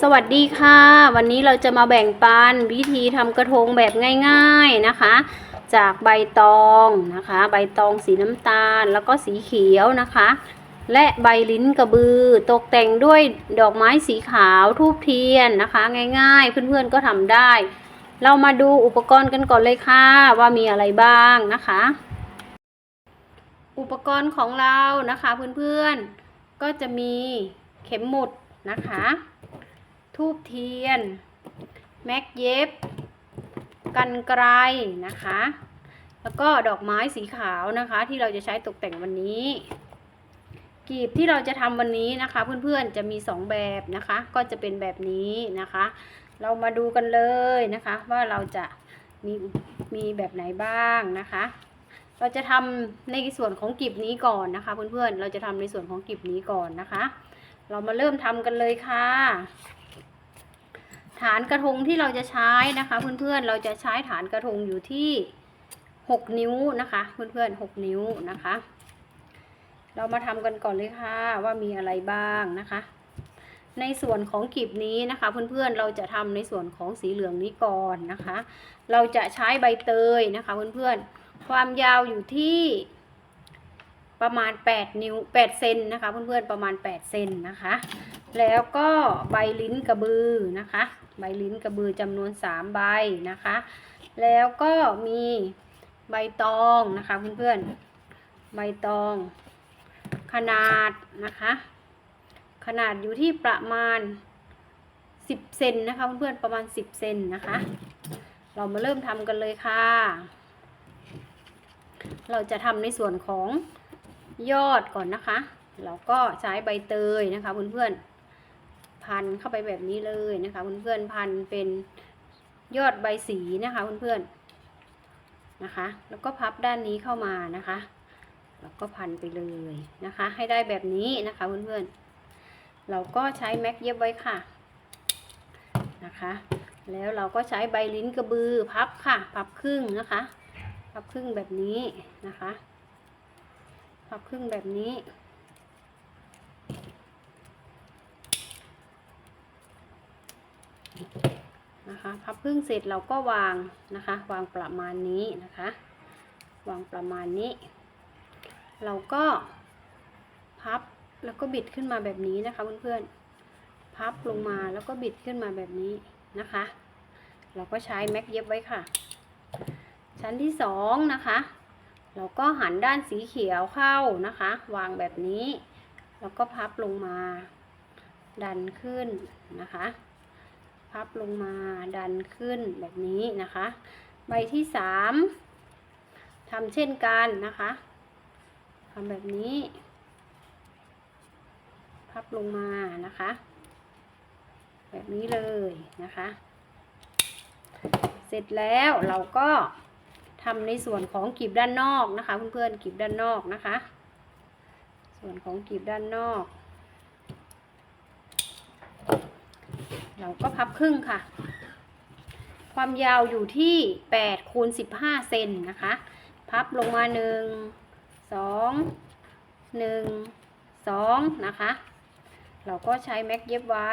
สวัสดีค่ะ วันนี้เราจะมาแบ่งปันวิธีทำกระทงแบบง่ายๆนะคะ จากใบตองนะคะ ใบตองสีน้ำตาลแล้วก็สีเขียวนะคะ และใบลิ้นกระบือ ตกแต่งด้วยดอกไม้สีขาวทูบเทียนนะคะ ง่ายๆ เพื่อนๆก็ทำได้ เรามาดูอุปกรณ์กันก่อนเลยค่ะว่ามีอะไรบ้างนะคะ อุปกรณ์ของเรานะคะเพื่อนๆก็จะมีเข็มหมุดนะคะ ทูบเทียน แม็กเย็บ กันไกรนะคะ แล้วก็ดอกไม้สีขาวนะคะ ที่เราจะใช้ตกแต่งวันนี้กีบที่เราจะทำวันนี้นะคะ เพื่อนๆจะมีสองแบบนะคะ ก็จะเป็นแบบนี้นะคะ เรามาดูกันเลยนะคะ ว่าเราจะมีมีแบบไหนบ้างนะคะ เราจะทำในส่วนของกีบนี้ก่อนนะคะ เพื่อนๆเราจะทำในส่วนของกีบนี้ก่อนนะคะ เรามาเริ่มทำกันเลยค่ะ ฐานกระทงที่เราจะใช้นะคะ เพื่อนๆเราจะใช้ฐานกระทงอยู่ที่ 6 นิ้วนะคะ เพื่อนๆ6นิ้วนะคะ เรามาทำกันก่อนเลยค่ะว่ามีอะไรบ้างนะคะ ในส่วนของกลีบนี้นะคะ เพื่อนๆเราจะทำในส่วนของสีเหลืองนี้ก่อนนะคะ เราจะใช้ใบเตยนะคะ เพื่อนๆความยาวอยู่ที่ ประมาณ 8 นิ้ว 8 เซนนะคะ เพื่อนๆประมาณ 8 เซนนะคะ แล้วก็ใบลิ้นกระบือนะคะ ใบลิ้นกระบือจำนวน 3 ใบนะคะ แล้วก็มีใบตองนะคะเพื่อนๆ ใบตอง ขนาดนะคะ ขนาดอยู่ที่ประมาณ 10 เซนนะคะเพื่อนๆประมาณ 10 เซนนะคะ เรามาเริ่มทำกันเลยค่ะ เราจะทำในส่วนของ ยอดก่อนนะคะเราก็ใช้ใบเตยนะคะเพื่อนๆพันเข้าไปแบบนี้เลยนะคะเพื่อนๆพันเป็นยอดใบสีนะคะเพื่อนๆนะคะ แล้วก็พับด้านนี้เข้ามานะคะ แล้วก็พันไปเลยนะคะ ให้ได้แบบนี้นะคะเพื่อนๆเราก็ใช้แม็กเย็บไว้ค่ะนะคะ แล้วเราก็ใช้ใบลิ้นกระบือพับค่ะ พับครึ่งนะคะ พับครึ่งแบบนี้นะคะ พับครึ่งแบบนี้ นะคะ พับครึ่งเสร็จเราก็วางนะคะ วางประมาณนี้นะคะ วางประมาณนี้ เราก็พับแล้วก็บิดขึ้นมาแบบนี้นะคะเพื่อนๆ พับลงมาแล้วก็บิดขึ้นมาแบบนี้นะคะ เราก็ใช้แม็กเย็บไว้ค่ะ ชั้นที่สองนะคะ เราก็หันด้านสีเขียวเข้านะคะ วางแบบนี้ แล้วก็พับลงมา ดันขึ้นนะคะ พับลงมาดันขึ้นแบบนี้นะคะ ใบที่สามทำเช่นกันนะคะทำแบบนี้ พับลงมานะคะ แบบนี้เลยนะคะ เสร็จแล้วเราก็ ทำในส่วนของกีบด้านนอกนะคะเพื่อนๆกีบด้านนอกนะคะ ส่วนของกีบด้านนอก เราก็พับครึ่งค่ะ ความยาวอยู่ที่8คูณ15 เซนนะคะ พับลงมา 1 2 1 2 นะคะ เราก็ใช้แม็กเย็บไว้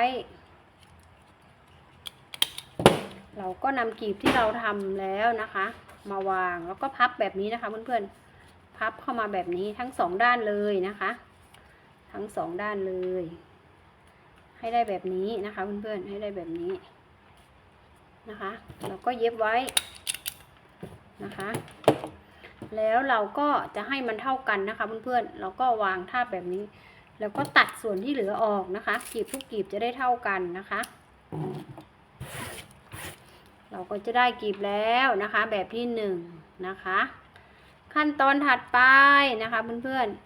เราก็นำกีบที่เราทำแล้วนะคะ มาวาง แล้วก็พับแบบนี้นะคะเพื่อนๆ พับเข้ามาแบบนี้ทั้งสองด้านเลยนะคะ ทั้งสองด้านเลย ให้ได้แบบนี้นะคะเพื่อนๆ ให้ได้แบบนี้นะคะเราก็เย็บไว้นะคะ แล้วเราก็จะให้มันเท่ากันนะคะเพื่อนๆ เราก็วางท่าแบบนี้ แล้วก็ตัดส่วนที่เหลือออกนะคะ กีบทุกกีบจะได้เท่ากันนะคะ เราก็จะได้กลีบแล้วนะคะ แบบที่หนึ่งนะคะ ขั้นตอนถัดไปนะคะเพื่อนๆ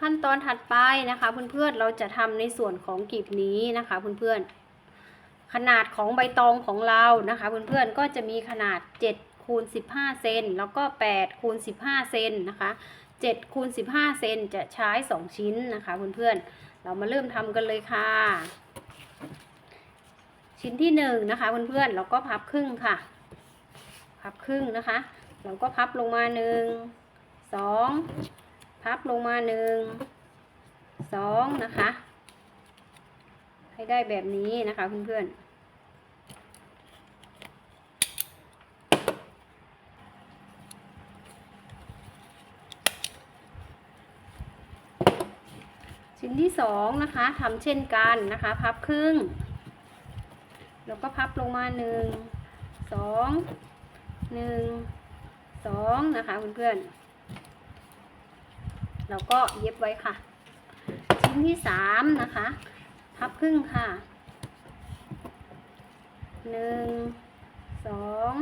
ขั้นตอนถัดไปนะคะเพื่อนๆเราจะทำในส่วนของกลีบนี้นะคะเพื่อนๆขนาดของใบตองของเรานะคะเพื่อนๆก็จะมีขนาด7คูณ15 เซนแล้วก็8คูณ15 เซนนะคะ 7คูณ15 เซนจะใช้ 2 ชิ้นนะคะเพื่อนๆ เรามาเริ่มทำกันเลยค่ะ ชิ้นที่1นงนะคะเพื่อนๆ เราก็พับครึ่งค่ะ พับครึ่งนะคะ เราก็พับลงมา1 2 พับลงมาหนึ่งสองนะคะ ให้ได้แบบนี้นะคะเพื่อนๆ ชิ้นที่สองนะคะทำเช่นกันนะคะ พับครึ่ง แล้วก็พับลงมาหนึ่งสองหนึ่งสองนะคะเพื่อนๆแล้วก็เย็บไว้ค่ะ ชิ้นที่สามนะคะ พับครึ่งค่ะหนึ่งสอง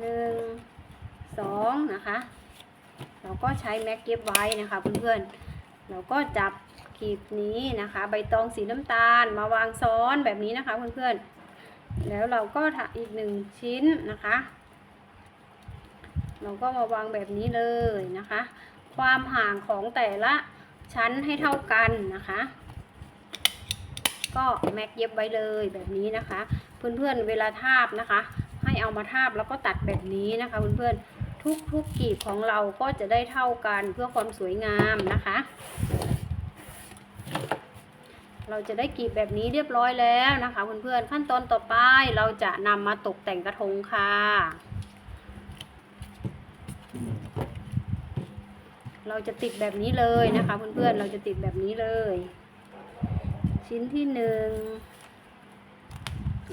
หนึ่งสองนะคะ เราก็ใช้แม็กเก็บไว้นะคะเพื่อนๆ เราก็จับขีดนี้นะคะ ใบตองสีน้ำตาลมาวางซ้อนแบบนี้นะคะเพื่อนๆ แล้วเราก็ถักอีกหนึ่งชิ้นนะคะ เราก็มาวางแบบนี้เลยนะคะ ความห่างของแต่ละชั้นให้เท่ากันนะคะ ก็แม็กเย็บไว้เลยแบบนี้นะคะ เพื่อนๆเวลาทาบนะคะ ให้เอามาทาบแล้วก็ตัดแบบนี้นะคะเพื่อนๆ ทุกๆกกีบของเราก็จะได้เท่ากันเพื่อความสวยงามนะคะ เราจะได้กีบแบบนี้เรียบร้อยแล้วนะคะเพื่อนๆขั้นตอนต่อไปเราจะนำมาตกแต่งกระทงค่ะเราจะติดแบบนี้เลยนะคะเพื่อนๆ เราจะติดแบบนี้เลย ชิ้นที่หนึ่ง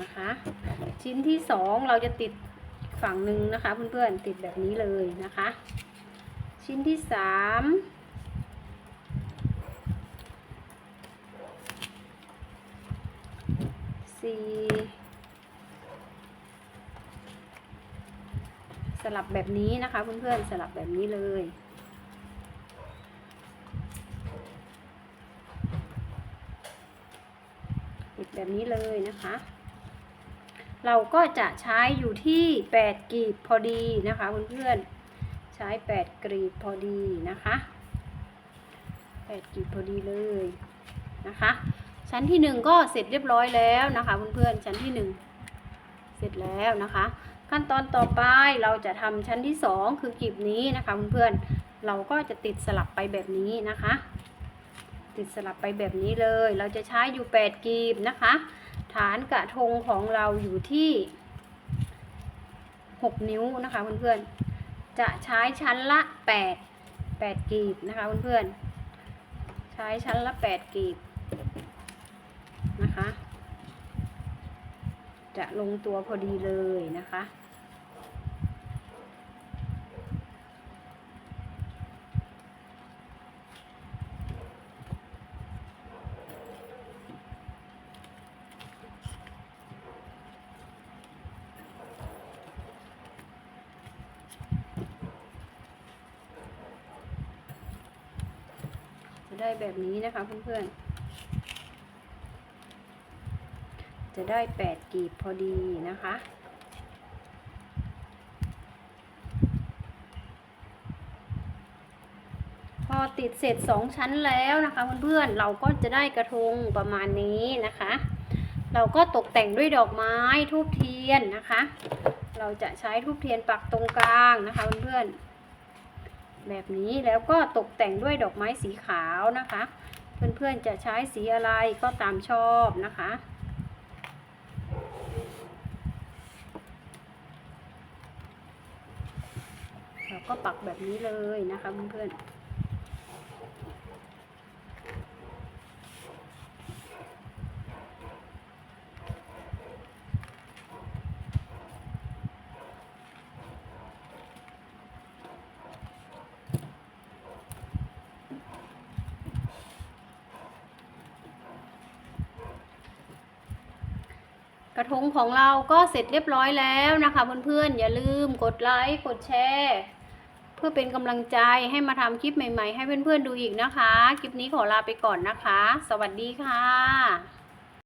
นะคะ ชิ้นที่สองเราจะติด ฝั่งหนึ่งนะคะเพื่อนๆติดแบบนี้เลยนะคะ ชิ้นที่สามสี่สลับแบบนี้นะคะเพื่อนๆสลับแบบนี้เลยติดแบบนี้เลยนะคะ เราก็จะใช้อยู่ที่ 8กรีบพอดีนะคะเพื่อนๆใช้ 8กรีบพอดีนะคะ8กรีบพอดีเลยนะคะ ชั้นที่ 1 ก็เสร็จเรียบร้อยแล้วนะคะเพื่อนๆชั้นที่ 1 เสร็จแล้วนะคะ ขั้นตอนต่อไปเราจะทำชั้นที่ 2 คือกรีบนี้นะคะเพื่อนๆเราก็จะติดสลับไปแบบนี้นะคะ ติดสลับไปแบบนี้เลย เราจะใช้อยู่ 8กีบนะคะ ฐานกระทงของเราอยู่ที่ 6 นิ้วนะคะเพื่อนๆ จะใช้ชั้นละ 8 8กีบนะคะเพื่อนๆ ใช้ชั้นละ 8 กีบนะคะ จะลงตัวพอดีเลยนะคะจะ ได้แบบนี้นะคะเพื่อนๆ จะได้แปดกีบพอดีนะคะพอติดเสร็จสองชั้นแล้วนะคะเพื่อนๆ เราก็จะได้กระทงประมาณนี้นะคะ เราก็ตกแต่งด้วยดอกไม้ทูบเทียนนะคะ เราจะใช้ทูบเทียนปักตรงกลางนะคะเพื่อนๆ แบบนี้แล้วก็ตกแต่งด้วยดอกไม้สีขาวนะคะ เพื่อนๆจะใช้สีอะไรก็ตามชอบนะคะ เราก็ปักแบบนี้เลยนะคะเพื่อนๆ กระทงของเราก็เสร็จเรียบร้อยแล้วนะคะเพื่อนๆอย่าลืมกดไลค์กดแชร์เพื่อเป็นกำลังใจให้มาทำคลิปใหม่ ๆ ให้เพื่อนๆดูอีกนะคะ คลิปนี้ขอลาไปก่อนนะคะ สวัสดีค่ะ